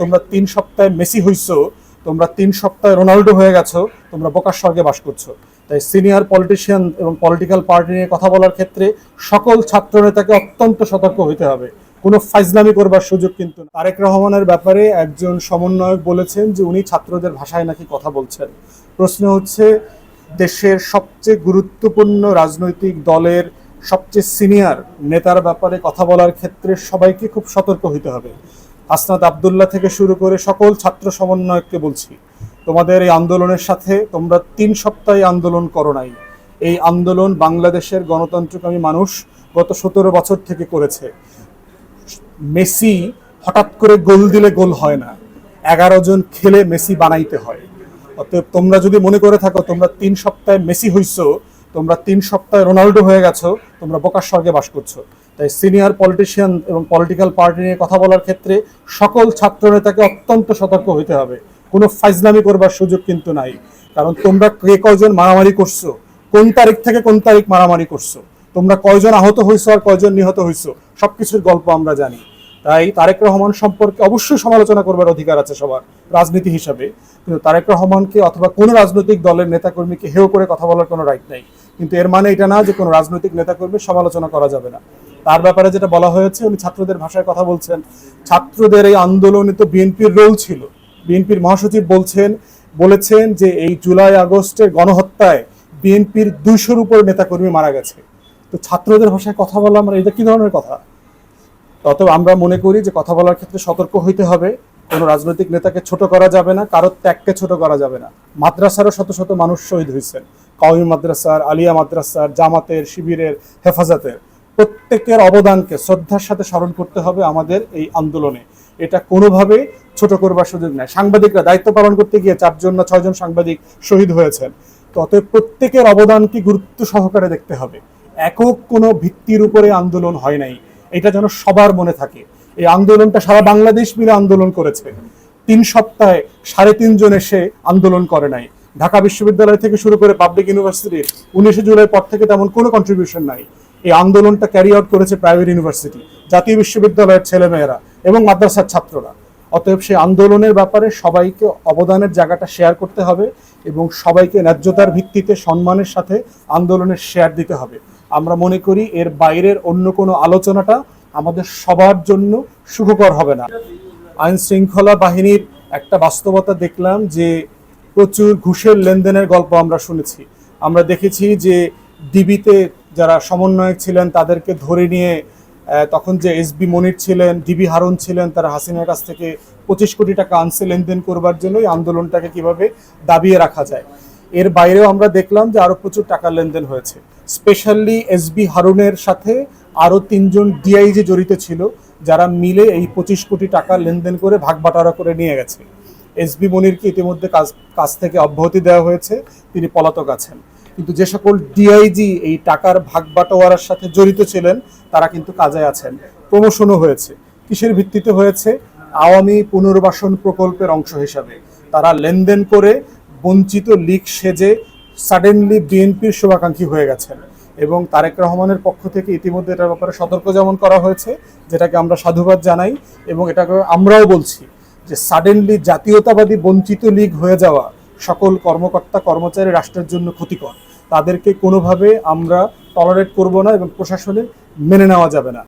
তোমরা তিন সপ্তাহে মেসি হইছো, তোমরা তিন সপ্তাহে রোনাল্ডো হয়ে গেছো, তোমরা বোকার স্বর্গে বাস করছ। তাই সিনিয়র পলিটিশিয়ান এবং পলিটিক্যাল পার্টি নিয়ে কথা বলার ক্ষেত্রে সকল ছাত্র নেতাকে অত্যন্ত সতর্ক হইতে হবে। কোনো ফাইজলামি করবার সুযোগ কিন্তু। তারেক রহমানের ব্যাপারে একজন সমন্বয়ক বলেছেন যে উনি ছাত্রদের ভাষায় নাকি কথা বলছেন। প্রশ্ন হচ্ছে, দেশের সবচেয়ে গুরুত্বপূর্ণ রাজনৈতিক দলের সবচেয়ে সিনিয়র নেতার ব্যাপারে কথা বলার ক্ষেত্রে সবাইকে খুব সতর্ক হইতে হবে। আসনাদ আবদুল্লাহ থেকে শুরু করে সকল ছাত্র সমন্বয়ককে বলছি, তোমাদের এই আন্দোলনের সাথে তোমরা তিন সপ্তাহে আন্দোলন করো নাই। এই আন্দোলন বাংলাদেশের গণতন্ত্রকামী মানুষ গত সতেরো বছর থেকে করেছে। মেসি হঠাৎ করে গোল দিলে গোল হয় না। এগারো জন খেলে মেসি বানাইতে হয়। অতএব তোমরা যদি মনে করে থাকো, তোমরা তিন সপ্তাহে মেসি হইছো, তোমরা তিন সপ্তাহে রোনাল্ডো হয়ে গেছো, তোমরা বোকার স্বর্গে বাস করছ। তাই সিনিয়র পলিটিশিয়ান এবং পলিটিক্যাল পার্টি নিয়ে কথা বলার ক্ষেত্রে সকল ছাত্র নেতাকে অত্যন্ত সতর্ক হইতে হবে। কোনো ফাইজলামি করবার সুযোগ কিন্তু নাই। কারণ তোমরা কে কয়জন মারামারি করছ? কোন তারিখ থেকে কোন তারিখ মারামারি করছ? তোমরা কয়জন আহত হইছো আর কয়জন নিহত হইছো? সবকিছুর গল্প আমরা জানি। তাই তারেক রহমান সম্পর্কে অবশ্যই সমালোচনা করবার অধিকার আছে সবার, রাজনীতি হিসাবে। কিন্তু তারেক রহমানকে অথবা কোনো রাজনৈতিক দলের নেতাকর্মীকে হেয় করে কথা বলার কোনো রাইট নাই। কিন্তু এর মানে এটা না যে কোনো রাজনৈতিক নেতাকর্মীর সমালোচনা করা যাবে না। তার ব্যাপারে যেটা বলা হয়েছে, উনি ছাত্রদের ভাষায় কথা বলছেন। ছাত্রদের এই আন্দোলনে তো বিএনপির রোল ছিল। বিএনপির মহাসচিব বলছেন, বলেছেন যে এই জুলাই আগস্টের গণহত্যায় বিএনপির দুইশোর উপর নেতাকর্মী মারা গেছে। তো ছাত্রদের ভাষায় কথা বলা আমরা এটা কি ধরনের কথা? তত আমরা মনে করি যে কথা বলার ক্ষেত্রে সতর্ক হইতে হবে। কোনো রাজনৈতিক নেতাকে ছোট করা যাবে না কারোর ত্যাগকে ছোট করা যাবে না। মাদ্রাসারও শত শত মানুষ শহীদ হয়েছেন কওমি মাদ্রাসার, আলিয়া মাদ্রাসার, জামাতের, শিবিরের হেফাজতের। প্রত্যেকের অবদানকে, শ্রদ্ধার সাথে স্মরণ করতে হবে আমাদের এই আন্দোলনে। এটা কোনোভাবে ছোট করবার সুযোগ নেই সাংবাদিকরা দায়িত্ব পালন করতে গিয়ে চারজন না ছয়জন সাংবাদিক শহীদ হয়েছেন। তো অতএব প্রত্যেকের অবদানকে গুরুত্ব সহকারে দেখতে হবে। একক কোনো ভিত্তির উপরে আন্দোলন হয় নাই। এটা যেন সবার মনে থাকে। এই আন্দোলনটা সারা বাংলাদেশ মিলে আন্দোলন করেছে। তিন সপ্তাহে সাড়ে তিনজন এসে আন্দোলন করে নাই। ঢাকা বিশ্ববিদ্যালয় থেকে শুরু করে পাবলিক ইউনিভার্সিটির উনিশে জুলাই পর থেকে তেমন কোনো কন্ট্রিবিউশন নাই। এই আন্দোলনটা ক্যারি আউট করেছে প্রাইভেট ইউনিভার্সিটি জাতীয় বিশ্ববিদ্যালয়ের ছেলেমেয়েরা এবং মাদ্রাসার ছাত্ররা। অতএব সেই আন্দোলনের ব্যাপারে সবাইকে অবদানের জায়গাটা শেয়ার করতে হবে এবং সবাইকে ন্যায্যতার ভিত্তিতে সম্মানের সাথে আন্দোলনের শেয়ার দিতে হবে। আমরা মনে করি এর বাইরের অন্য কোনো আলোচনাটা আমাদের সবার জন্য সুখকর হবে না। আইন শৃঙ্খলা বাহিনীর একটা বাস্তবতা দেখলাম যে প্রচুর ঘুষের লেনদেনের গল্প আমরা শুনেছি। আমরা দেখেছি যে ডিবিতে যারা সমন্বয়ক ছিলেন, তাদেরকে ধরে নিয়ে তখন যে এস বি মনির ছিলেন ডিবি হারুন ছিলেন, তারা হাসিনার কাছ থেকে পঁচিশ কোটি টাকা আনছে লেনদেন করবার জন্য এই আন্দোলনটাকে কীভাবে দাবিয়ে রাখা যায়। এর বাইরেও আমরা দেখলাম যে আরও প্রচুর টাকা লেনদেন হয়েছে। স্পেশালি এস বি হারুনের সাথে আরও তিনজন ডিআইজি জড়িত ছিল, যারা মিলে এই পঁচিশ কোটি টাকা লেনদেন করে ভাগ বাটোয়ারা করে নিয়ে গেছে। এসবি মনিরকে ইতিমধ্যে কাজ কাজ থেকে অব্যাহতি দেওয়া হয়েছে, তিনি পলাতক আছেন। কিন্তু যে সকল ডিআইজি এই টাকার ভাগ বাটোয়ারার সাথে জড়িত ছিলেন, তারা কিন্তু কাজে আছেন। প্রমোশনও হয়েছে। কিসের ভিত্তিতে হয়েছে? আওয়ামী পুনর্বাসন প্রকল্পের অংশ হিসাবে। তারা লেনদেন করে বঞ্চিত লিগ সেজে সাডেনলি বিএনপির শুভাকাঙ্ক্ষী হয়ে গেছেন এবং তারেক রহমানের পক্ষ থেকে ইতিমধ্যে এটার ব্যাপারে সতর্ক যেমন করা হয়েছে, যেটাকে আমরা সাধুবাদ জানাই এবং এটাকে আমরাও বলছি যে সাডেনলি জাতীয়তাবাদী বঞ্চিত লীগ হয়ে যাওয়া সকল কর্মকর্তা কর্মচারী রাষ্ট্রের জন্য ক্ষতিকর। তাদেরকে কোনোভাবে আমরা টলারেট করব না এবং প্রশাসনে মেনে নেওয়া যাবে না।